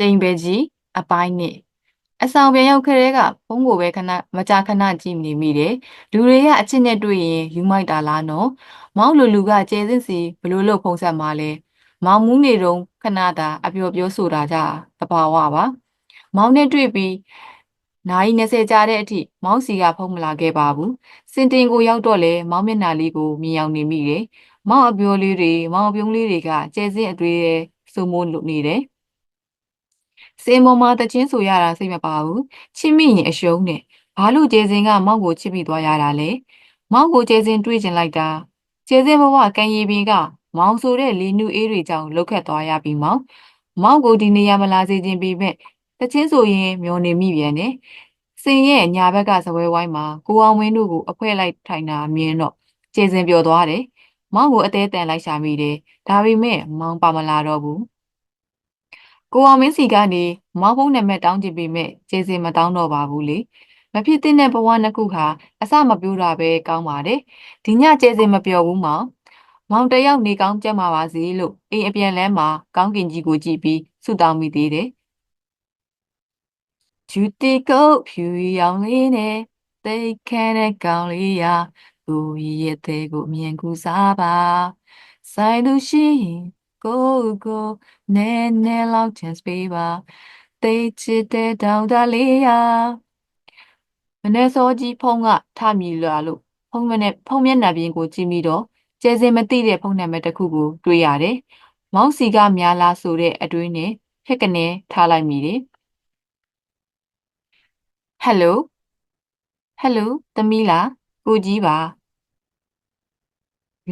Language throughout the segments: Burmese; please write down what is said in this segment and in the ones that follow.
တိမ်ပဲကြီးအပိုင်းနှစ်အဆောင်ပြန်ရောက်ခဲ့တဲ့ကဖုန်းကိုပဲခဏမကြာခဏကြည့်နေမိတယ်လူတွေကအချစ်နဲ့တွေ့ရင်ယူမိုက်တာလားနော်မောင်လူလူကကျဲစင်းစီဘလို့လို့ဖုံးဆက်มาလဲမောင်မူးနေတုန်းခဏတာအပျော်ပြောဆိုတာကြတဘာဝပါမောင်နဲ့တွေ့ပြီးနိုင်20ကြာတဲ့အထိမောင်စီကဖုံးမလာခဲ့ပါဘူးစင်တင်ကိုရောက်တော့လေမောင်မျက်နှာလေးကိုမြင်အောင်နေမိတယ်မောင်အပြောလေးတွေမောင်အပြုံးလေးတွေကကျဲစင်းအတွေ့ရဲ့စိုးမိုးလို့နေတယ် စင်ပေါ်မှာတချင်းဆိုရတာစိတ်မပါဘူးချစ်မိရင်အရှုံးနဲ့ဘာလို့ကျဲစင်ကမောင်ကိုချစ်ပြီးသွားရတာလဲမောင်ကိုကျဲစင်တွေးကျင်လိုက်တာကျဲစင်ဘဝကန်ရီပင်ကမောင်ဆိုတဲ့လီနူအေးတွေကြောင့်လှုပ်ခတ်သွားရပြီမောင်မောင်ကိုဒီနေရာမလာစေခြင်းပေမဲ့တချင်းဆိုရင်မျောနေမိပြန်တယ်စင်ရဲ့ညာဘက်ကစပွဲဝိုင်းမှာကိုအောင်ဝင်းတို့ကိုအဖွဲလိုက်ထိုင်တာမြင်တော့ကျဲစင်ပျော်သွားတယ်မောင်ကိုအသေးတန်လိုက်ရှာမိတယ်ဒါပေမဲ့မောင်ပါမလာတော့ဘူး ကိုအောင်မင်းစီကနေမောင်ဖုံးနံပါတ်တောင်းကြည့်ပြီးမဲ့ကျေစင်မတောင်းတော့ပါဘူးလေမဖြစ်သင့်တဲ့ဘဝနှစ်ခုဟာအစမပြိုးတာပဲကောင်းပါတယ်ဒီညကျေစင်မပြောဘူးမောင်မောင်တယောက်နေကောင်းကြမှာပါစေလို့အိမ်အပြန်လမ်းမှာကောင်းကင်ကြီးကိုကြည့်ပြီးဆုတောင်းမိသေးတယ်ဂျူတီကိုဖြူရောင်လေးနဲ့တိတ်ခဲတဲ့ကောင်လေးရာကိုရဲ့တဲ့ကိုမြင်ကူစားပါဆိုင်သူရှိရင် ကိုကိုနဲနဲလောက် chance ပေးပါတိတ်ချစ်တဲ့တောင်တလေးရာမနေ့စောကြီးဖုံးကထမြည်လာလို့ဖုံးမနဲ့ဖုံးမျက်နှာပြင်ကိုကြည့်ပြီးတော့ကျဲစင်မသိတဲ့ဖုံးနံပါတ်တစ်ခုကိုတွေ့ရတယ်။မောင်စီကများလားဆိုတဲ့အတွင်းနဲ့ဟက်ကနေထားလိုက်မိတယ်။ဟယ်လိုဟယ်လိုသမီးလားကိုကြီးပါ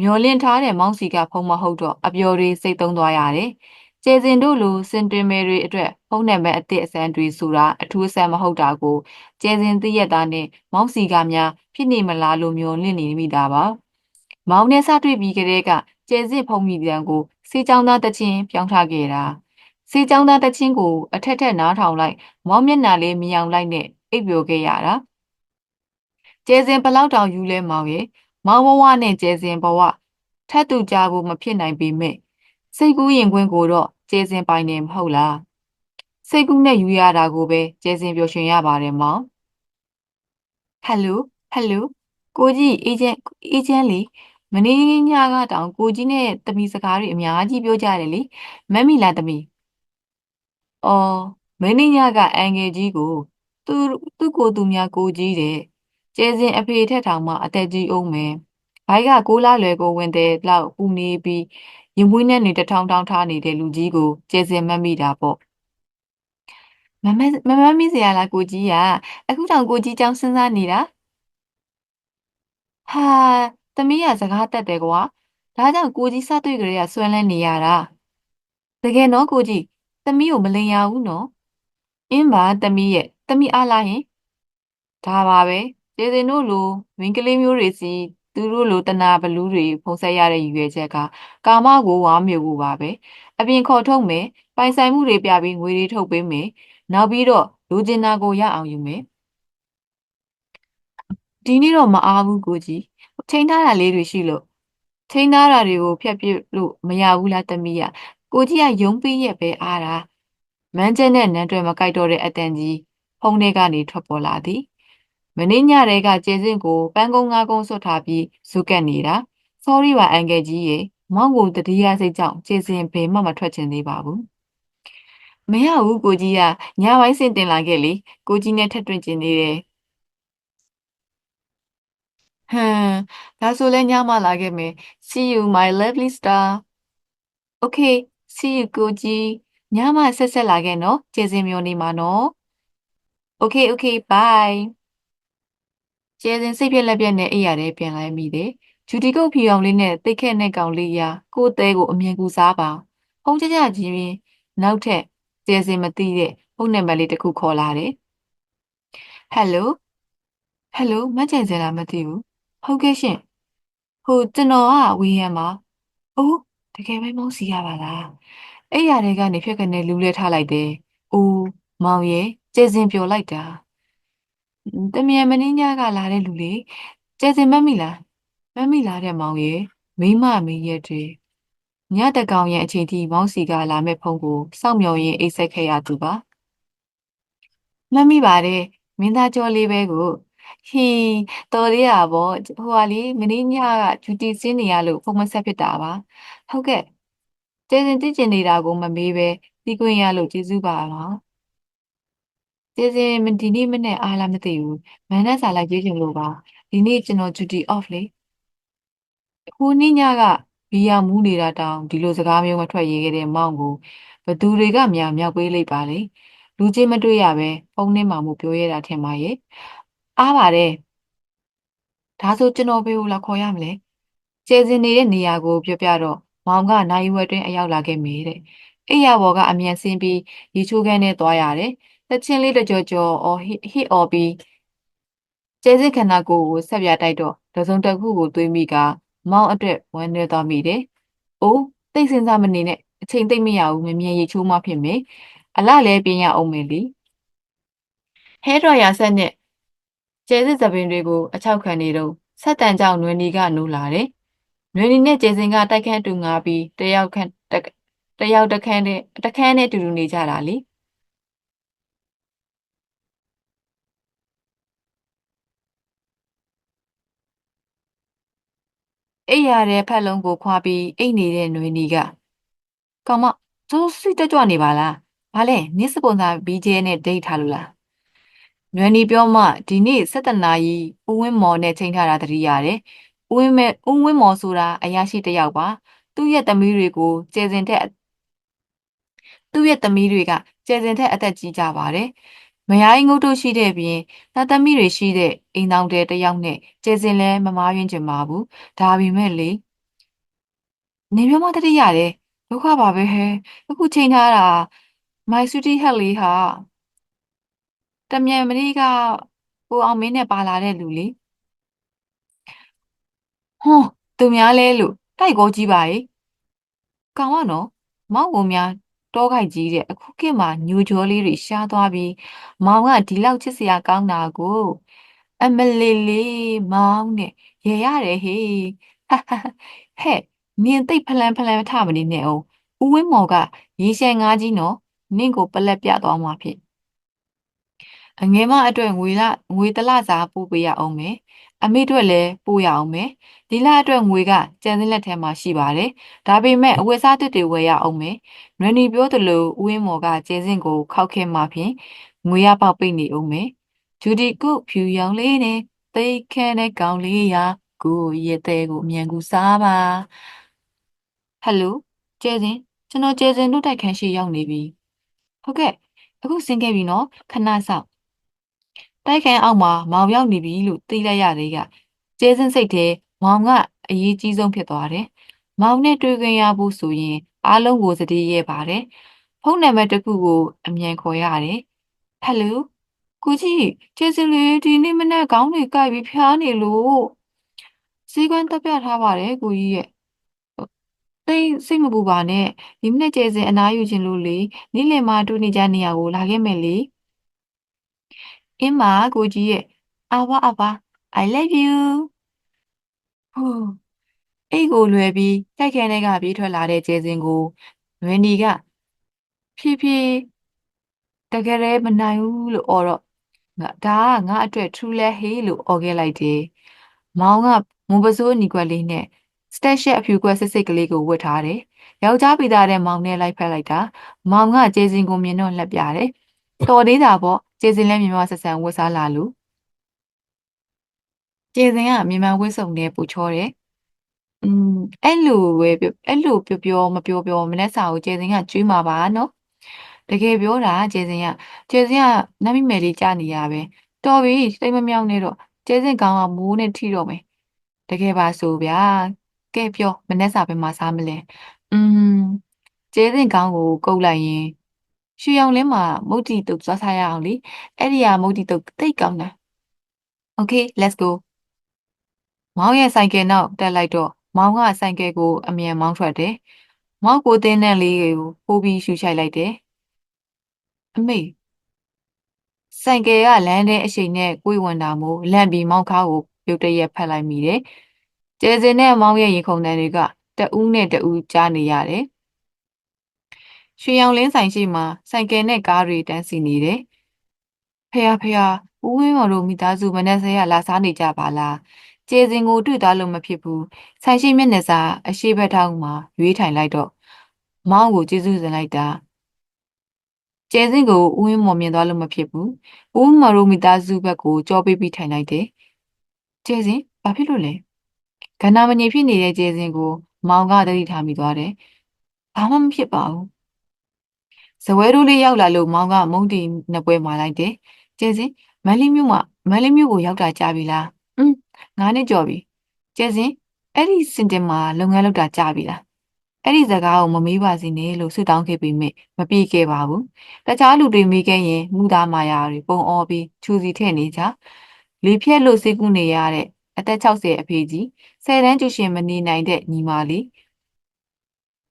မျောလင့်ထားတဲ့မောင်စီကဖုံးမဟုတ်တော့အပျော်တွေစိတ်သုံးသွားရတယ်။ကျေစင်တို့လိုစင်တွင်မယ်တွေအတွက်ဖုံးနံပါတ်အသစ်အစမ်းတွေဆိုတာအထူးအဆန်းမဟုတ်တာကိုကျေစင်သိရတာနဲ့မောင်စီကများဖြစ်နေမလားလို့မျောလင့်နေမိတာပါ။မောင်နဲ့စတွေ့ပြီးကတည်းကကျေစင်ဖုံးမိပြန်ကိုစေချောင်းသားတချင်းပြောင်းထားခဲ့တာ။စေချောင်းသားတချင်းကိုအထက်ထက်နားထောင်လိုက်မောင်မျက်နှာလေးမြင်အောင်လိုက်နဲ့အိပ်ပျော်ခဲ့ရတာ။ကျေစင်ဘလောက်တောင်ယူလဲမောင်ရဲ့ မောင်ဘဝနဲ့ကျဲစင်ဘဝထပ်တူကြဖို့မဖြစ်နိုင်ပေမဲ့စိတ်ကူးရင်ခွင်းကိုတော့ကျဲစင်ပိုင်နေမဟုတ်လားစိတ်ကူးနဲ့ယူရတာကိုပဲကျဲစင်ပျော်ရွှင်ရပါတယ်မောင်ဟယ်လိုဟယ်လိုကိုကြီးအေဂျင့်အေဂျင့်လေမနေ့ညကတောင်ကိုကြီးနဲ့တမီစကားတွေအများကြီးပြောကြတယ်လေမမ်မီလာတမီအော်မင်းညကအန်ငယ်ကြီးကိုသူသူ့ကိုသူများကိုကြီးတဲ့ ကျဲစင်အဖေထက်ထောင်မှအသက်ကြီးအောင်မယ်ဘိုက်ကကိုးလားလွယ်ကိုဝင်တဲ့လောက်ပူနေပြီးရင်မွေးနဲ့နေတထောင်ထောင်ထားနေတဲ့လူကြီးကိုကျဲစင်မတ်မိတာပေါ့မမမမမိစရာလားကိုကြီးကအခုတောင်ကိုကြီးကြောင်းစဉ်းစားနေတာဟာသမီးကစကားတက်တယ်ကွာဒါကြောင့်ကိုကြီးစတွေ့ကြရဆွဲလန်းနေရတာတကယ်နော်ကိုကြီးသမီးကိုမလိန်ရဘူးနော်အင်းပါသမီးရဲ့သမီးအားလားဟင်ဒါပါပဲ ကျေစင်တို့လိုမင်းကလေးမျိုးတွေစီသူတို့လိုတနာဘလူးတွေဖုံးဆက်ရတဲ့ရည်ရွယ်ချက်ကကာမကိုဝါမျိုးကိုပါပဲအပြင်ခေါ်ထုတ်မယ်ပိုင်ဆိုင်မှုတွေပြပြီးငွေတွေထုတ်ပေးမယ်နောက်ပြီးတော့လူကျင်နာကိုရအောင်ယူမယ်ဒီနေ့တော့မအားဘူးကိုကြီးချိန်ထားတာလေးတွေရှိလို့ချိန်ထားတာတွေကိုဖျက်ပစ်လို့မရဘူးလားတမီးရကိုကြီးကယုံပြီးရဲ့ပဲအားတာမန်းကျက်နဲ့နန်းတွဲမကြိုက်တော့တဲ့အတန်ကြီးဖုံးထဲကနေထွက်ပေါ်လာသည် မနေ့ညတည်းကကျေစင့်ကိုပန်းကုန်းငါးကုန်းဆွတ်ထားပြီးဇုကတ်နေတာ sorry ပါအန်ကယ်ကြီးရေမောင်ကိုတတိယစိတ်ကြောင့်ကျေစင့်ဘယ်မှမထွက်ချင်သေးပါဘူးမရဘူးကိုကြီးကညပိုင်းစင်တင်လာခဲ့လေကိုကြီးနဲ့ထပ်တွေ့ကျင်နေတယ်ဟမ်ဒါဆိုလဲညမှလာခဲ့မယ် see you my lovely star okay see you ကိုကြီးညမှဆက်ဆက်လာခဲ့နော်ကျေစင်မျိုးနေမှာနော် okay okay bye ကျဲစင်စိတ်ပြက်လက်ပြက်နဲ့အိပ်ရတဲ့ပြန်လိုက်မိတယ်ဂျူတီကုတ်ဖြူအောင်လေးနဲ့တိတ်ခက်နဲ့ကောင်လေးရာကိုယ်သေးကိုအမြင်ကူစားပါဖုံးကြကြကြီးရင်နောက်ထပ်ကျဲစင်မသိတဲ့ဖုန်းနံပါတ်လေးတစ်ခုခေါ်လာတယ်ဟယ်လိုဟယ်လိုမကြင်စင်လားမသိဘူးဟုတ်ကဲ့ရှင်ဟိုကျွန်တော်ကဝီယန်ပါအိုးတကယ်ပဲမောင်းစီရပါလားအဲ့ရတဲ့ကနေဖြက်ကနေလူလဲထားလိုက်တယ်အိုးမောင်ရဲ့ကျဲစင်ပျော်လိုက်တာ တမြန်မင်းညကလာတဲ့လူလေကျဲစင်မတ်မိလားမတ်မိလားတဲ့မောင်ရဲ့မိမမေးရက်တွေညတကောင်ရဲ့အချိန်ထိမောင်းစီကလာမဲ့ဖုန်းကိုစောင့်မျှော်ရင်းအိတ်ဆက်ခဲ့ရသူပါမှတ်မိပါတယ်မင်းသားကျော်လေးပဲကိုဟီတော်သေးတာပေါ့ဟိုဟာလေမင်းညကဂျူတီစင်းနေရလို့ဖုန်းမဆက်ဖြစ်တာပါဟုတ်ကဲ့ကျေစင်တိကျင်နေတာကိုမမေးပဲပြီးခွင့်ရလို့ကျေးဇူးပါလား ကျေစင်ဒီနေ့မနေ့အားလားမသိဘူးမန်နဲ့စာလိုက်ပြေးချင်လို့ပါဒီနေ့ကျွန်တော်ဂျူတီ off လေခုနေ့ညကဘီယာမူးနေတာတောင်ဒီလိုစကားမျိုးမထွက်ရေးခဲ့တဲ့မောင်ကိုဘသူတွေကမြောက်မြောက်ပေးလိုက်ပါလေလူချင်းမတွေ့ရပဲဖုန်းထဲမှာမို့ပြောရတာထင်ပါရဲ့အားပါတယ်ဒါဆိုကျွန်တော်ဘယ်ကိုလာခေါ်ရမလဲကျဲစင်နေတဲ့နေရာကိုပြောပြတော့မောင်ကနိုင်ဝက်တွင်အရောက်လာခဲ့မိတဲ့အိယာဘော်ကအမြန်ဆင်းပြီးရေချိုးခန်းထဲသွားရတယ် တချင်းလေးတကြောကြောအော်ဟစ်ဟစ်အော်ပြီးကျဲစင်ခန္ဓာကိုယ်ကိုဆက်ပြတိုက်တော့တစုံတစ်ခုကိုတွေးမိကမောင်အတွက်ဝမ်းနည်းသွားမိတယ်။အိုးသိစင်စားမနေနဲ့အချိန်သိမ့်မရဘူးမမြင်ရေချိုးမှဖြစ်မယ်။အလားလဲပြင်ရအောင်မယ်လေ။ဟဲဒရယာဆက်နဲ့ကျဲစစ်သပင်တွေကိုအချောက်ခံနေတော့ဆက်တန်ကြောင့်နွေနီကနိုးလာတယ်။နွေနီနဲ့ကျဲစင်ကတိုက်ခန်းတူငါပြီးတယောက်ခန့်တယောက်တခန်းနဲ့တခန်းနဲ့တူတူနေကြတာလေ။ အိပ်ရတဲ့ဖက်လုံးကိုခွာပြီးအိတ်နေတဲ့နွေနီကကောင်မသူစိတ်တက်ကြွနေပါလား။ဘာလဲနစ်စပွန်ဆာ BJ နဲ့ဒိတ်ထားလို့လား။နွေနီပြောမှဒီနေ့17နာရီဦးဝင်းမော်နဲ့ချိန်ထားတာတတိရတယ်။ဦးဝင်းမဲ့ဦးဝင်းမော်ဆိုတာအရာရှိတစ်ယောက်ပါ။သူ့ရဲ့သမီးတွေကိုကျေစင်တဲ့သူ့ရဲ့သမီးတွေကကျေစင်တဲ့အသက်ကြီးကြပါတယ်။ မယားငုတ်တို့ရှိတဲ့ပြင်သားသမီးတွေရှိတဲ့အိမ်တောင်တဲ့တယောက်နဲ့ကျေစင်လဲမမားယွင်းချင်ပါဘူး။ဒါပေမဲ့လေနေမျိုးမတတိရတယ်ဒုက္ခပါပဲဟဲ့အခုချိန်ထားတာ my sweetie hat လေးဟာတမြန်မနေ့ကကိုအောင်မင်းနဲ့ပါလာတဲ့လူလေဟွန်းသူများလဲလို့တိုက်ကိုကြီးပါရဲ့ကောင်ကနော်မောက်ကိုများ တောခိုက်ကြီးတဲ့အခုခေတ်မှာညူကြောလေးတွေရှားသွားပြီးမောင်ကဒီလောက်ချစ်စရာကောင်းတာကို အမလေးလေးမောင်နဲ့ရေရတယ်ဟေးဟဟဟဲ့နင်သိပ်ဖလန်ဖလန်ထမနေနဲ့အောင်ဦးဝင်းမော်ကရေရှယ်ငါးကြီးနော်နင့်ကိုပလက်ပြသွားမှာဖြစ်အငယ်မအတွက်ငွေလငွေတလစာပို့ပေးရအောင်မယ် အမေအတွက်လည်းပို့ရအောင်မယ်ဒီလအတွက်ငွေကကျန်တဲ့လက်ထဲမှာရှိပါတယ်ဒါပေမဲ့အဝတ်စားတစ်တွေဝယ်ရအောင်မယ်နွေနီပြောသလိုဦးဝင်းမော်ကကျဲစင်ကိုခောက်ခဲမှဖြင့်ငွေရပေါက်ပိတ်နေအောင်မယ်ဂျူဒီကုဖြူရောင်လေးနဲ့သိခဲတဲ့ကောင်လေးရာကိုရဲ့တဲ့ကိုအမြန်ကူစားပါဟယ်လိုကျဲစင်ကျွန်တော်ကျဲစင်တို့တိုက်ခန်းရှိရောက်နေပြီဟုတ်ကဲ့အခုဆင်းခဲ့ပြီနော်ခဏစောင့် တိုက်ခန်းအောက်မှာမောင်ရောက်နေပြီလို့သိလိုက်ရတဲ့ကကျဲစင်စိတ်ထဲမောင်ကအရေးကြီးဆုံးဖြစ်သွားတယ်မောင်နဲ့တွေ့ခွင့်ရဖို့ဆိုရင်အားလုံးကိုစတည်ရဲပါတယ်ဖုန်းနံပါတ်တစ်ခုကိုအမြန်ခေါ်ရတယ်ဟယ်လိုကိုကြီးကျေးဇူးလေးဒီနေ့မနေ့ခေါင်းတွေကိုက်ပြီးဖျားနေလို့စီကွန်းတက်ပြထားပါတယ်ကိုကြီးရဲ့သိစိတ်မပူပါနဲ့ဒီမနေ့ကျေးဇူးအနားယူခြင်းလို့လေနေ့လယ်မှာတွေ့နေကြနေရကိုလာခဲ့မယ်လေ အင်းမကိုကြီးရဲ့အာဝအာဝ I love you ဟိုအိတ်ကိုလွယ်ပြီးတိုက်ခဲထဲကပြေးထွက်လာတဲ့ကျေးဇူးကိုနွေနီကဖြည်းဖြည်းတကယ်လည်းမနိုင်ဘူးလို့အော်တော့ငါဒါကငါအတွက် true လဲဟေးလို့អော်ခဲ့လိုက်တယ်။မောင်ကမွန်ပစိုးညီကွက်လေးနဲ့စတက်ရှက်အဖြူကွက်စစ်စစ်ကလေးကိုဝတ်ထားတယ်။ယောက်ျားပိသားတဲ့မောင်နဲ့လိုက်ဖက်လိုက်တာ။မောင်ကကျေစင်ကိုမြင်တော့လက်ပြတယ်။တော်သေးတာပေါ့ ကျေစင်လည်းမြင်မဆက်ဆံဝတ်စားလာလို့ကျေစင်ကမြင်မဝတ်စုံနဲ့ပူချောတယ်။อืมအဲ့လိုပဲအဲ့လိုပြောပြောမပြောပြောမနေ့စာကိုကျေစင်ကကျွေးမှာပါနော်။တကယ်ပြောတာကျေစင်ကကျေစင်ကနတ်မိမယ်လေးကြားနေရပဲတော်ပြီစိတ်မမြောက်နဲ့တော့ကျေစင်ကောင်ကမိုးနဲ့ထိတော့မယ်တကယ်ပါဆိုဗျာကဲပြောမနေ့စာပဲမှာစားမလဲอืมကျေစင်ကောင်ကိုကုတ်လိုက်ရင် ရွှေရောင်လင်းမှာမုတ်တီတုပ်သွားစားရအောင်လေအဲ့ဒီဟာမုတ်တီတုပ်သိတ်ကောင်းတာ Okay let's go မောင်ရဲ့ဆိုင်ကယ်နောက်တက်လိုက်တော့မောင်ကဆိုင်ကယ်ကိုအမြန်မောင်းထွက်တယ်မောင်ကိုတင်းတဲ့လေးကိုပိုးပြီးရှူချိုက်လိုက်တယ်အမေဆိုင်ကယ်ကလမ်းထဲအရှိန်နဲ့ကိုယ်ဝင်တာမို့လန့်ပြီးမောင်းခါကိုပြုတ်တရက်ဖက်လိုက်မိတယ်။ကျဲစင်နဲ့မောင်းရဲ့ရင်ခုန်တန်းတွေကတတဦးနဲ့တဦးကြားနေရတယ် ရွှေရောင်လင်းဆိုင်ရှိမှာဆိုင်ကယ်နဲ့ကားတွေတန်းစီနေတယ်ဖះဖះဦးဝင်းမော်တို့မိသားစုမနက်ဆဲရလာစားနေကြပါလားကျေစင်ကိုတွေ့သွားလို့မဖြစ်ဘူးဆိုင်ရှိမျက်နှာစာအရှိဘက်ထောင်းမှာရွေးထိုင်လိုက်တော့မောင်းကိုကျေးဇူးတင်လိုက်တာကျဲစင်းကိုဦးဝင်းမော်မြင်သွားလို့မဖြစ်ဘူး။ဦးမော်တို့မိသားစုဘက်ကိုကြောပေးပြီးထိုင်လိုက်တယ်။ကျဲစင်းဘာဖြစ်လို့လဲ။ကဏ္ဍမငြိမ်ဖြစ်နေတဲ့ကျဲစင်းကိုမောင်ကသတိထားမိသွားတယ်။ဘာမှမဖြစ်ပါဘူး။ ဇဝဲတို့လေးရောက်လာလို့မောင်ကမုံတီနှစ်ပွဲမာလိုက်တယ်။ကျဲစင်းမန်လေးမြို့မှာမန်လေးမြို့ကိုရောက်တာကြာပြီလား။อืมငါးနှစ်ကျော်ပြီ။ကျဲစင်းအဲ့ဒီစင်တင်မှာလုပ်ငန်းလုပ်တာကြာပြီလား။အဲ့ဒီစကားကိုမမေးပါစေနဲ့လို့ဆုတောင်းခဲ့ပေမဲ့မပြေခဲ့ပါဘူး။တခြားလူတွေမေးခဲ့ရင်မူသားမာယာတွေပုံအောပြီးချူစီထည့်နေကြ။လေဖြက်လို့စိတ်ကူးနေရတဲ့အသက်60အဖေကြီးဆယ်တန်းကျူရှင်မနေနိုင်တဲ့ညီမလေး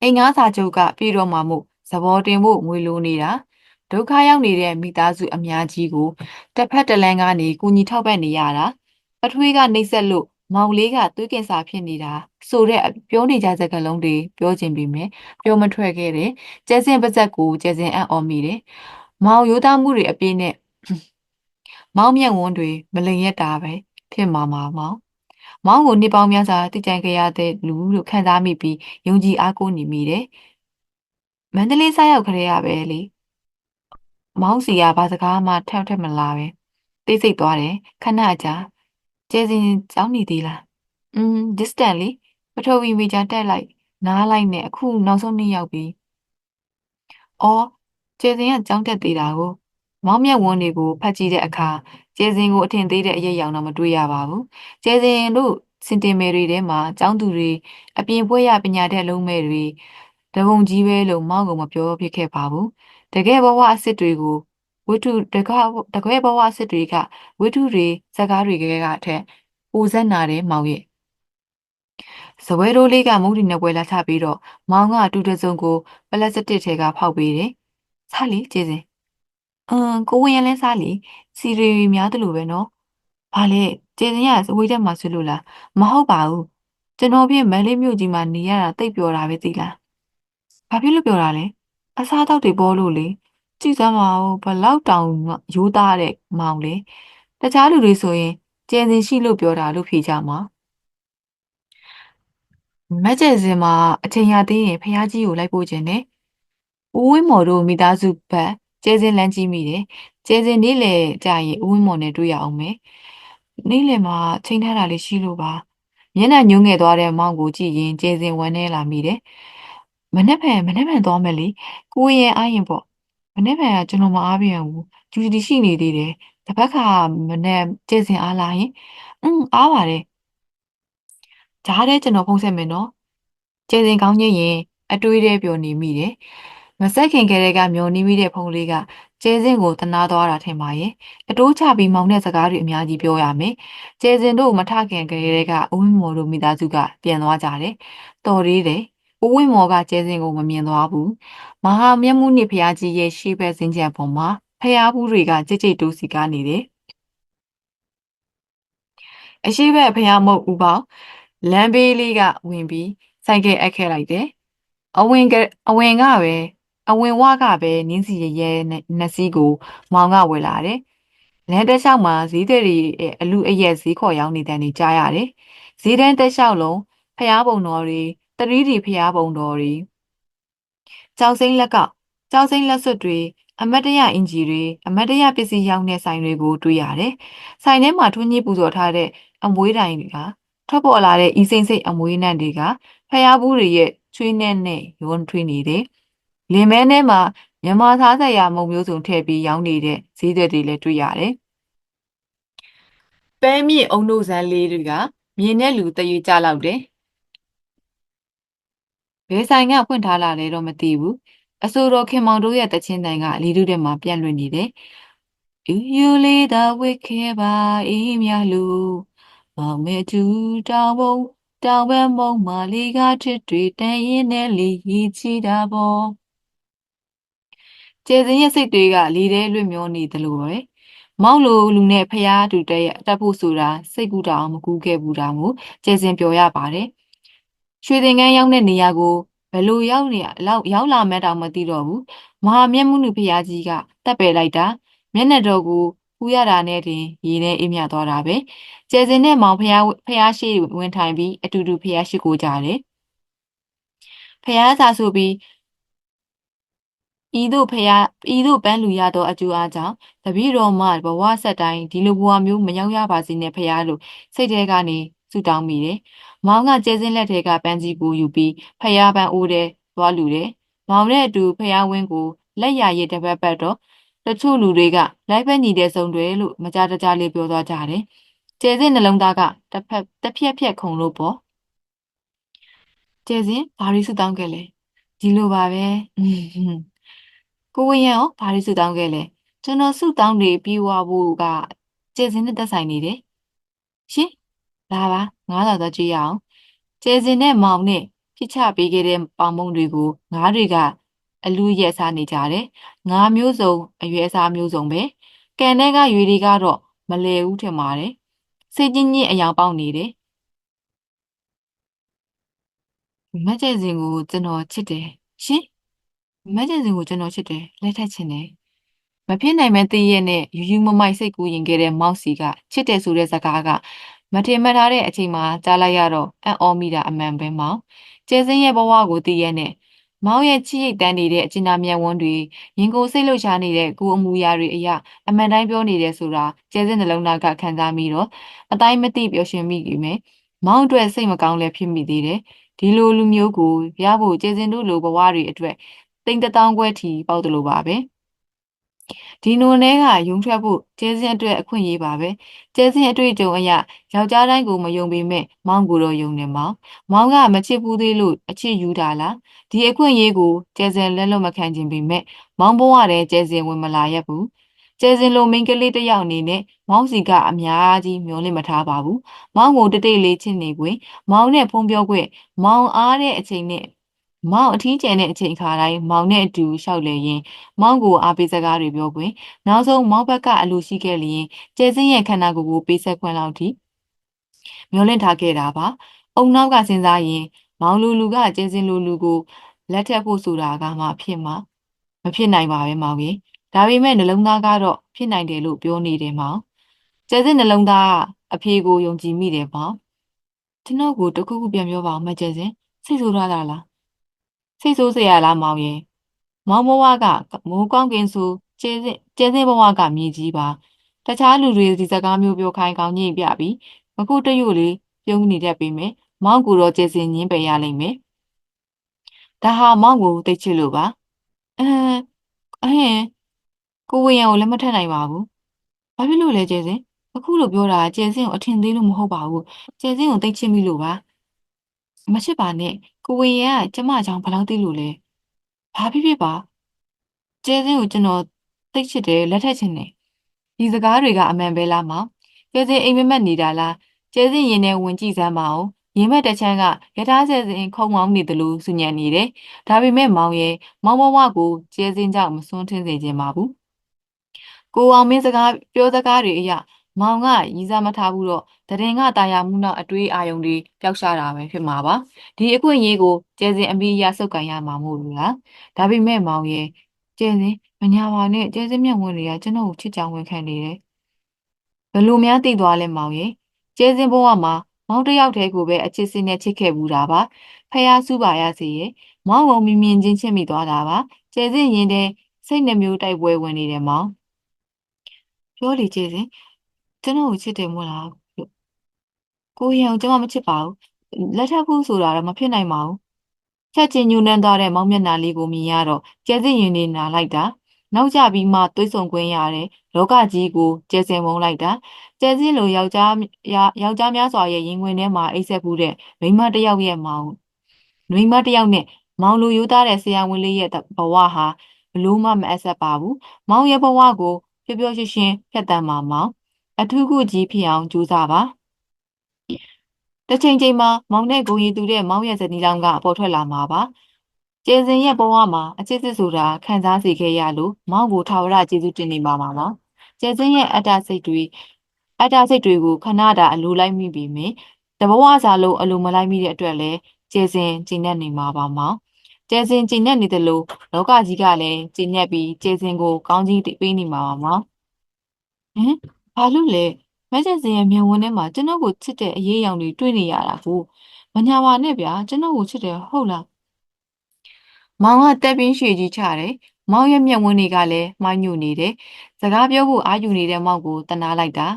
အိမ်ငါးစာချုပ်ကပြည်တော်မှာမို့ သဘောတင်ဖို့ငွေလိုနေတာဒုက္ခရောက်နေတဲ့မိသားစုအများကြီးကိုတစ်ဖက်တစ်လမ်းကနေကူညီထောက်ပံ့နေရတာအထွေးကနှိမ့်ဆက်လို့မောင်လေးကသွေးကင်စာဖြစ်နေတာဆိုတဲ့ပြောနေကြစကားလုံးတွေပြောခြင်းပြီးမြဲပြောမထွက်ခဲ့တဲ့ကျဲစင်ပါဇက်ကိုကျဲစင်အံ့ဩမိတယ်။မောင်ရိုးသားမှုတွေအပြည့်နဲ့မောင်မျက်ဝန်းတွေမလိမ်ရက်တာပဲဖြစ်မှာမှာမောင်။မောင်ကိုနှစ်ပေါင်းများစွာတည်ကြံကြရတဲ့လူလို့ခံစားမိပြီးယုံကြည်အားကိုးနေမိတယ်။ မန္တလေးစားရောက်ခရဲရပဲလေ။မောင်စီကဘာစကားမှထပ်ထပ်မလာပဲ။သိစိတ်သွားတယ်ခဏကြာကျဲစင်ကြောင်းနေသေးလား။อืม distant လေပထဝီမီဂျာတက်လိုက် နားလိုက်နဲ့အခုနောက်ဆုံးနေ့ရောက်ပြီ။အော်ကျဲစင်ကကြောင်းတက်သေးတာကိုမောင်မြတ်ဝန်းတွေကိုဖတ်ကြည့်တဲ့အခါကျဲစင်ကိုအထင်သေးတဲ့အရေးရောင်တော့မတွေ့ရပါဘူး။ကျဲစင်တို့စင်တင်မယ်တွေထဲမှာကျောင်းသူတွေအပြင်ပွဲရပညာတတ်လုံးမဲ့တွေ တပုံကြီးပဲလို့မောင်ကမပြောဖြစ်ခဲ့ပါဘူး။တကယ်ဘဝအစ်စ်တွေကိုဝိထုတကတကယ်ဘဝအစ်စ်တွေကဝိထုတွေဇကားတွေကကအထက်ပိုဇက်နာတဲ့မောင်ရဲ့စပွဲတိုးလေးကမုတ်ဒီနဲ့ပွဲလာချပြီးတော့မောင်ကတူတစုံကိုပလက်စတစ်ထဲကဖောက်ပေးတယ်။စားလေကျေးစင်။အင်းကိုဝင်ရလဲစားလေစီရီများတယ်လို့ပဲနော်။ဘာလဲကျေးစင်ကစဝေးတက်မှာဆွလို့လား။မဟုတ်ပါဘူး။ကျွန်တော်ပြင်မန်လေးမြို့ကြီးမှာနေရတာတိတ်ပျော်တာပဲသိလား။ ဘာဖြစ်လို့ပျော်တာလဲ။အစားအသောက်တွေပေါ်လို့လေ။ကြည့်စမ်းပါဦးဘလောက်တောင်ရိုးသားတဲ့မောင်လေ။တခြားလူတွေဆိုရင်ကျဲစင်ရှိလို့ပြောတာလို့ဖြေကြမှာ။မက်ကျယ်စင်မှာအချိန်ရသေးရင်ဖះကြီးကိုလိုက်ပို့ခြင်းနဲ့ဦးဝင်းမော်တို့မိသားစုဘက်ကျဲစင်လမ်းကြီးမိတယ်ကျဲစင်နေ့လေကြာရင်ဦးဝင်းမော်နဲ့တွေ့ရအောင်မယ်နေ့လေမှာချိန်ထားတာလေးရှိလို့ပါမျက်နှာညှိုးငယ်သွားတဲ့မောင်ကိုကြည့်ရင်ကျဲစင်ဝမ်းနေလာမိတယ် မနေ့ဖန်မနေ့ဖန်သွားမယ်လေကိုရင်အားရင်ပေါ့မနေ့ဖန်ကကျွန်တော်မအားပြန်ဘူးဂျူတီရှိနေသေးတယ်တစ်ဖက်ကမနေ့ကျဲစင်အားလာရင်อืมအားပါတယ်ဂျားတဲ့ကျွန်တော်ဖုန်းဆက်မယ်နော်ကျဲစင်ကောင်းချင်းရင်အတွေးတဲ့ပျော်နေမိတယ်မဆက်ခင်ကလေးကမျောနေမိတဲ့ဖုန်းလေးကကျဲစင်ကိုတနာသွားတာထင်ပါရဲ့အတိုးချပြီးမောင်တဲ့စကားတွေအများကြီးပြောရမယ်ကျဲစင်တို့မထခင်ကလေးကဦးဝင်းမော်တို့မိသားစုကပြန်သွားကြတယ်တော်သေးတယ် ဦးဝင်းမော်ကကျဲစင်ကိုမမြင်သွားဘူးမဟာမျက်မှုနှစ်ဖျားကြီးရဲ့ရှေ့ဘက်စင်းချက်ပေါ်မှာဖျားဘူးတွေကကြိတ်ကြိတ်တိုးစီကားနေတယ်အရှိဘက်ဖျားမုတ်ဦးပေါင်းလမ်းဘေးလေးကဝင်ပြီးဆိုင်ကယ်အပ်ခဲ့လိုက်တယ်။အဝင်ကအဝင်ကပဲအဝင်ဝကပဲနင်းစီရဲရဲနှစ်စီးကိုမောင်ကဝယ်လာတယ်။လမ်းတစ်လျှောက်မှာဈေးတွေရဲ့အလူအယက်ဈေးခေါ်ရောက်နေတဲ့နေကြားရတယ်။ဈေးတန်းတစ်လျှောက်လုံးဖျားပုံတော်တွေ တရီးဒီဖျားပုံတော်တွေကြောက်စိမ့်လက်ကကြောက်စိမ့်လက်စွပ်တွေအမတ်တရအင်ဂျီတွေအမတ်တရပစ္စည်းရောင်းတဲ့ဆိုင်တွေကိုတွေ့ရတယ်။ဆိုင်ထဲမှာထွန်းကြီးပူဇော်ထားတဲ့အမွေးတိုင်တွေကထွက်ပေါ်လာတဲ့ဤစိမ့်စိတ်အမွေးနှံတွေကဖျားဘူးတွေရဲ့ချွေးနဲ့နဲ့ရုံထွေးနေတယ်။လင်မဲထဲမှာမြန်မာသားဆက်ရမုံမျိုးစုံထည့်ပြီးရောင်းနေတဲ့ဈေးတွေလည်းတွေ့ရတယ်။ပဲမြင့်အုံတို့ဇန်းလေးတွေကမြင်တဲ့လူတရွေကြလောက်တယ်။ ဘယ်ဆိုင်ကဖွင့်ထားလာလဲတော့မသိဘူး။အဆိုတော်ခင်မောင်တို့ရဲ့တချင်းတိုင်ကလီတို့ထဲမှာပြန့်လွင့်နေတယ်။ယူလေးသာဝစ်ခဲ့ပါအေးမြလူမောင်မဲကျူတောင်ဘုံတောင်ဘက်မုံမာလီကထစ်တွေတန်ရင်နဲ့လီကြီးချီတာပေါ့ကျေစင်ရဲ့စိတ်တွေကလီထဲလွတ်မျောနေသလိုပဲမောက်လိုလူနဲ့ဖျားတူတဲ့တက်ဖို့ဆိုတာစိတ်ကူးတောင်မကူးခဲ့ဘူးတာမို့ကျေစင်ပြောရပါတယ် ရွှေသင်္ကန်းရောက်တဲ့နေရာကိုဘယ်လိုရောက်နေလောက်ရောက်လာမှန်းတောင်မသိတော့ဘူးမဟာမျက်မှုနုဖျားကြီးကတက်ပယ်လိုက်တာမျက်နှာတော်ကိုပူရတာနဲ့တင်ရေနဲ့အေးမြသွားတာပဲကျဲစင်နဲ့မောင်ဖျားဖျားရှိဝင်ထိုင်ပြီးအတူတူဖျားရှိကိုကြတယ်ဖျားစာဆိုပြီးဤသို့ဖျားဤသို့ပန်းလူရသောအကျိုးအားကြောင့်တပည့်တော်မှဘဝဆက်တိုင်းဒီလိုဘဝမျိုးမရောက်ရပါစေနဲ့ဖျားလို့စိတ်ထဲကနေဆုတောင်းမိတယ်။ မောင်ကကျဲစင်းလက်ထဲကပန်းကြီးကိုယူပြီးဖျားပန်းအိုးတဲ့သွားလူတယ်။မောင်နဲ့အတူဖျားဝင်းကိုလက်ရရည်တစ်ပတ်ပတ်တော့တချို့လူတွေကလိုက်ပဲညီတဲ့စုံတွေလို့မကြတကြလေးပြောသွားကြတယ်။ကျဲစင်းနှလုံးသားကတစ်ဖက်တစ်ဖြက်ဖြက်ခုံလို့ပေါ့။ကျဲစင်းဘာလို့ဆုတောင်းခဲ့လဲ။ဒီလိုပါပဲ။ကိုဝင်းရရောဘာလို့ဆုတောင်းခဲ့လဲ။ကျွန်တော်ဆုတောင်းတွေပြီးွားဖို့ကကျဲစင်းနဲ့သက်ဆိုင်နေတယ်။ရှင် လာပါငါးတော်တော့ကြည့်ရအောင်ကျဲစင်နဲ့မောင်နဲ့ဖြစ်ချပေးခဲ့တဲ့ပေါင်မုံတွေကိုငါးတွေကအလူရက်စားနေကြတယ်ငါးမျိုးစုံအရွယ်အစားမျိုးစုံပဲကန်တဲ့ကရွေတွေကတော့မလဲဘူးထင်ပါတယ်စိတ်ချင်းချင်းအယောင်ပေါက်နေတယ်မက်ကျဲစင်ကိုကျွန်တော်ချစ်တယ်ရှင်မက်ကျဲစင်ကိုကျွန်တော်ချစ်တယ်လက်ထက်ချင်တယ်မဖြစ်နိုင်မဲ့တည့်ရဲ့နဲ့ယူယူမမိုက်စိတ်ကူးရင်ခဲ့တဲ့မောက်စီကချစ်တယ်ဆိုတဲ့စကားက မထင်မှတ်ထားတဲ့အချိန်မှာကြားလိုက်ရတော့အံ့ဩမိတာအမှန်ပဲမောင်ကျဲစင်းရဲ့ဘဝကိုတည်ရဲ့နဲ့မောင်ရဲ့ချစ်ရိတ်တန်းနေတဲ့အကျဉ်းသားမြတ်ဝန်းတွေရင်ကိုစိတ်လှုပ်ရှားနေတဲ့ကိုအမူအရာတွေအရာအမှန်တိုင်းပြောနေတယ်ဆိုတာကျဲစင်းနှလုံးသားကခံစားမိတော့အတိုင်းမသိပျော်ရွှင်မိပြီမယ်မောင်အတွက်စိတ်မကောင်းလည်းဖြစ်မိသေးတယ်ဒီလိုလူမျိုးကိုရဖို့ကျဲစင်းတို့လိုဘဝတွေအတွက်တိမ်တထောင်ခွဲထီပေါက်တယ်လို့ပါပဲ ဒီနိုနဲကယုံထွက်ဖို့ကျဲစင်းအတွက်အခွင့်အရေးပါပဲကျဲစင်းအတွေ့အကြုံအရယောက်ျားတိုင်းကိုမယုံပေမဲ့မောင်ကိုတော့ယုံတယ်မောင်မောင်ကမချစ်ဘူးသေးလို့အချစ်ယူတာလားဒီအခွင့်အရေးကိုကျဲစင်းလက်လွတ်မခံခြင်းပေမဲ့မောင်ဘဝတည်းကျဲစင်းဝင်မလာရက်ဘူးကျဲစင်လိုမင်းကလေးတစ်ယောက်အနေနဲ့မောင်စီကအများကြီးမျောလင့်မထားပါဘူး။မောင်ကိုတိတ်တိတ်လေးချစ်နေခွင့်မောင်နဲ့ဖုံးပြောခွင့်မောင်အားတဲ့အချိန်နဲ့ မောင်အထီးကျန်တဲ့အချိန်ခါတိုင်းမောင်နဲ့အတူရှောက်လေရင် မောင်ကိုအားပေးစကားတွေပြောခွင့်နောက်ဆုံးမောင်ဘက်ကအလိုရှိခဲ့လျင်ကျဲစင်းရဲ့ခန္ဓာကိုယ်ကိုပေးဆက်ခွင့်လောက်ထိမျောလင့်ထားခဲ့တာပါအုံနောက်ကစဉ်းစားရင် မောင်လူလူကကျဲစင်းလူလူကိုလက်ထပ်ဖို့ဆိုတာကမှဖြစ်မှာမဖြစ်နိုင်ပါပဲမောင်ကြီးဒါပေမဲ့နှလုံးသားကတော့ဖြစ်နိုင်တယ်လို့ပြောနေတယ်မောင်ကျဲစင်းနှလုံးသားအဖေကိုယုံကြည်မိတယ်မောင်ကျွန်တော်ကိုတခုခုပြန်ပြောပါအောင်မကျဲစင်းစိတ်ဆိုးရတာလား စိတ်ဆိုးစရာလားမောင်ရင်မောင်ဘဝကမိုးကောင်းကင်ဆိုကျဲစင်ကျဲစင်ဘဝကမြေကြီးပါတခြားလူတွေဒီစကားမျိုးပြောခိုင်းကောင်းညိပြပြီးမခုတရွလေးပြုံးနေတတ်ပေမဲ့မောင်ကိုတော့ကျဲစင်ညင်းပယ်ရလိမ့်မယ်ဒါဟာမောင်ကိုတိတ်ချစ်လို့ပါအမ်အဟင်ကိုဝေရံကိုလည်းမထက်နိုင်ပါဘူးဘာဖြစ်လို့လဲကျဲစင်အခုလိုပြောတာကျဲစင်ကိုအထင်သေးလို့မဟုတ်ပါဘူးကျဲစင်ကိုတိတ်ချစ်မိလို့ပါမချစ်ပါနဲ့ ကိုဝေရံကကျမအကြောင်းဘယ်လောက်သိလို့လဲဘာဖြစ်ဖြစ်ပါကျဲစင်းကိုကျွန်တော်သိချစ်တယ်လက်ထက်ချင်တယ်ဒီစကားတွေကအမှန်ပဲလားမောင်ကျဲစင်းအိမ်မက်မက်နေတာလားကျဲစင်းရင်ထဲဝင်ကြည့်စမ်းပါဦးရင်မက်တစ်ချမ်းကရထားဆဲစင်ခုံမောင်းနေတယ်လို့စုညံနေတယ်ဒါပေမဲ့မောင်ရဲ့မောင်ဘဝကိုကျဲစင်းကြောင့်မစွန့်ထင်းစေခြင်းပါဘူးကိုအောင်မင်းစကားပြောစကားတွေအရာ မောင်ကရည်စားမထားဘူးတော့တရင်ကတာယာမှုနောက်အတွေးအာယုံတွေပျောက်ရှားတာပဲဖြစ်မှာပါဒီအခွင့်အရေးကိုကျဲစင်အမိရဆုတ်ကန်ရမှာမို့လို့လားဒါပေမဲ့မောင်ရဲ့ကျဲစင်မညာပါနဲ့ကျဲစင်မြတ်ဝင်တွေကကျွန်တော်ကိုချစ်ကြောင်ဝင်ခံနေတယ်ဘယ်လိုများသိသွားလဲမောင်ရဲ့ကျဲစင်ဘဝမှာမောင်တယောက်တည်းကိုပဲအချစ်စင်းနဲ့ချစ်ခဲ့ဘူးတာပါဖះစုပါရစေရဲ့မောင်ကိုမြင်မြင်ချင်းချစ်မိသွားတာပါကျဲစင်ရင်တဲ့စိတ်နှမျိုးတိုက်ပွဲဝင်နေတယ်မောင်ပြောလေကျဲစင် ကျွန်တော်ကိုချစ်တယ်မို့လားကိုရံကိုကျွန်မမချစ်ပါဘူးလက်ထပ်ဖို့ဆိုတာတော့မဖြစ်နိုင်ပါဘူးချက်ချင်းညှိုးနှမ်းသွားတဲ့မောင်မျက်နှာလေးကိုမြင်ရတော့ကျဲစင်ရင်နေနာလိုက်တာနောက်ကြပြီးမှသွေးဆုံခွင့်ရတယ်လောကကြီးကိုကျဲစင်မုံလိုက်တာကျဲစင်လိုယောက်ျားယောက်ျားများစွာရဲ့ရင်ခွင်ထဲမှာအိတ်ဆက်ဘူးတဲ့မိန်းမတစ်ယောက်ရဲ့မောင်မိန်းမတစ်ယောက်နဲ့မောင်လိုရိုးသားတဲ့ဆရာဝန်လေးရဲ့ဘဝဟာဘလို့မှမအဆက်ပါဘူးမောင်ရဲ့ဘဝကိုပျော်ပျော်ရွှင်ရွှင်ဖြတ်တန်းပါမောင် အထူးကုကြီးဖြစ်အောင်ကြိုးစားပါတစ်ချိန်ချိန်မှာမောင်နဲ့ကိုရီတူတဲ့မောင်ရဲ့ဇနီးလောင်းကအပေါ်ထွက်လာမှာပါကျယ်စင်ရဲ့ဘဝမှာအချစ်စစ်ဆိုတာခံစားစေခဲ့ရလို့မောင်ကိုထာဝရကျေးဇူးတင်နေပါမှာပါကျယ်စင်ရဲ့အတ္တစိတ်တွေအတ္တစိတ်တွေကိုခဏတာအလိုလိုက်မိပြီမင်းတဘဝစာလုံးအလိုမလိုက်မိတဲ့အတွက်လည်းကျဲစင်ကျင့်နေနေမှာပါမောင်ကျဲစင်ကျင့်နေနေတယ်လို့လောကကြီးကလည်းကျင့်နေပြီးကျဲစင်ကိုကောင်းကြီးပေးနေမှာပါမောင်ဟင် ဘာလို့လဲမကျဲစင်ရဲ့မျက်ဝန်းထဲမှာကျွန်တော်ကိုချစ်တဲ့အရေးအယောင်တွေတွေ့နေရတာကိုမညာပါနဲ့ဗျာကျွန်တော်ကိုချစ်တယ်ဟုတ်လားမောင်ကတက်ပင်းရွှေကြီးချတယ်မောင်ရဲ့မျက်ဝန်းတွေကလည်းမှိုင်းညူနေတယ်စကားပြောဖို့အာယူနေတဲ့မောင်ကိုတနာလိုက်တာ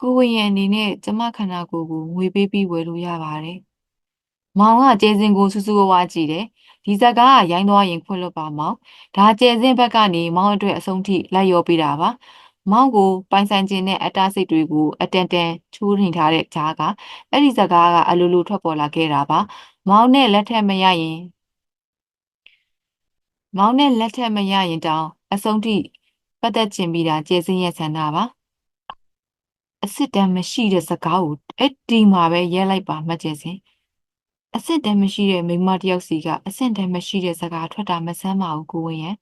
ကိုဝင်ရဲ့အနေနဲ့ကျမခန္ဓာကိုယ်ကိုငွေပေးပြီးဝယ်လို့ရပါတယ်။မောင်ကကျဲစင်ကိုစူးစူးဝါးဝါးကြည့်တယ်။ဒီဇက်ကားကရိုင်းသွားရင်ခွင့်လွတ်ပါမောင်။ဒါကျဲစင်ဘက်ကနေမောင်အတွက်အဆုံးထိလိုက်ရောပေးတာပါ။ မောင်ကိုပိုင်ဆိုင်ခြင်းနဲ့အတ္တစိတ်တွေကိုအတန်တန်ချိုးနှိမ်ထားတဲ့ကြားကအဲ့ဒီဇက်ကားကအလိုလိုထွက်ပေါ်လာခဲ့တာပါ။မောင်နဲ့လက်ထက်မရရင်မောင်နဲ့လက်ထက်မရရင်တောင်အဆုံးထိပတ်သက်ခြင်းပြီးတာကျဲစင်ရဲ့ဆန္ဒပါ။အစ်စ်တမ်းမရှိတဲ့စကားကိုအဲ့ဒီမှာပဲရဲလိုက်ပါမှတ်ကျဲစင်အစ်စ်တမ်းမရှိတဲ့မိန်းမတစ်ယောက်စီကအစ်စ်တမ်းမရှိတဲ့စကားထွက်တာမဆန်းပါဘူးကိုဝင်ရန်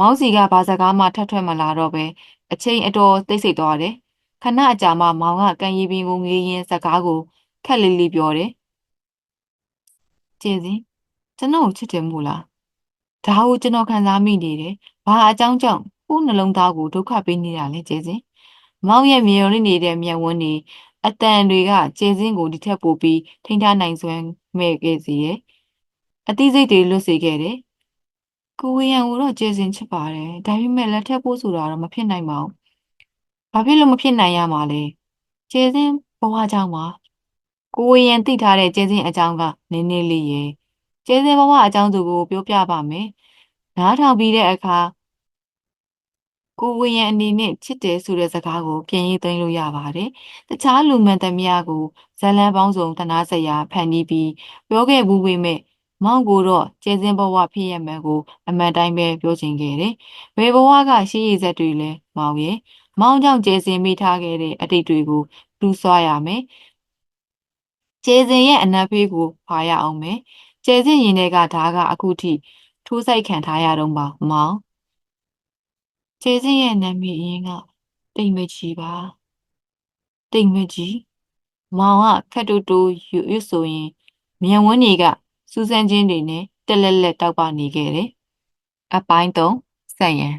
မောင်စီကဘာစကားမှထပ်ထွက်မလာတော့ပဲအချိန်အတော်သိစိတ်သွားတယ်ခဏအကြာမှမောင်ကကန်ရီပင်ကိုငေးရင်းစကားကိုခက်လေးလေးပြောတယ်ကျဲစင်ကျွန်တော်ကိုချစ်တယ်မို့လားဒါကိုကျွန်တော်ခံစားမိနေတယ်ဘာအကြောင်းကြောင့်ကိုယ်နှလုံးသားကိုဒုက္ခပေးနေတာလဲကျဲစင်မောင်ရဲ့မြေရုံနေတဲ့မျက်ဝန်းတွေအတန်တွေကကျဲစင်းကိုဒီထက်ပိုပြီးထိန်းထားနိုင်စွမ်းမဲ့ခဲ့စေရဲ့အသိစိတ်တွေလွတ်စေခဲ့တယ် ကိုဝေယံကိုတော့ကျဲစင်းချစ်ပါတယ်ဒါပေမဲ့လက်ထက်ဖို့ဆိုတာတော့မဖြစ်နိုင်ပါဘူးဘာဖြစ်လို့မဖြစ်နိုင်ရမှာလဲကျဲစင်းဘဝကြောင့်ပါကိုဝေယံသိထားတဲ့ကျဲစင်းအကြောင်းကနည်းနည်းလေးရဲ့ကျဲစင်းဘဝအကြောင်းသူကိုပြောပြပါမယ်နားထောင်ပြီးတဲ့အခါကိုဝေယံအနေနဲ့ချစ်တယ်ဆိုတဲ့စကားကိုပြန်ရေးသိမ်းလို့ရပါတယ်။တခြားလူမှန်သမျှကိုဇလန်းပေါင်းစုံတနာစရာဖန်တီးပြီးပြောခဲ့ဘူးပေမဲ့ မောင်ကိုတော့ကျဲစင်းဘဝဖြစ်ရမှန်ကို အမှန်တိုင်းပဲပြောချင်ခဲ့တယ်။ဘယ်ဘဝကရှိရည်ဆက်တွေလဲမောင်ရဲ့မောင်ကြောင့်ကျဲစင်းမိထားခဲ့တဲ့အတိတ်တွေကိုလူဆွားရမယ်။ကျဲစင်းရဲ့အနက်ဖေးကိုဖာရအောင်မယ်။ကျဲစင်းရင်တွေကဓာကအခုထိထိုးဆိုင်ခံထားရတော့ပါမောင်။ကျေးဇူးရဲ့နာမည်အရင်းကတိမ်မကြီးပါတိမ်မကြီးမောင်ကခက်တူတူယူရွဆိုရင်မြန်ဝန်းတွေက စူးစမ်းခြင်းတွေနဲ့တက်လက်လက်တောက်ပနေခဲ့တယ်အပိုင်း၃ဆက်ရန်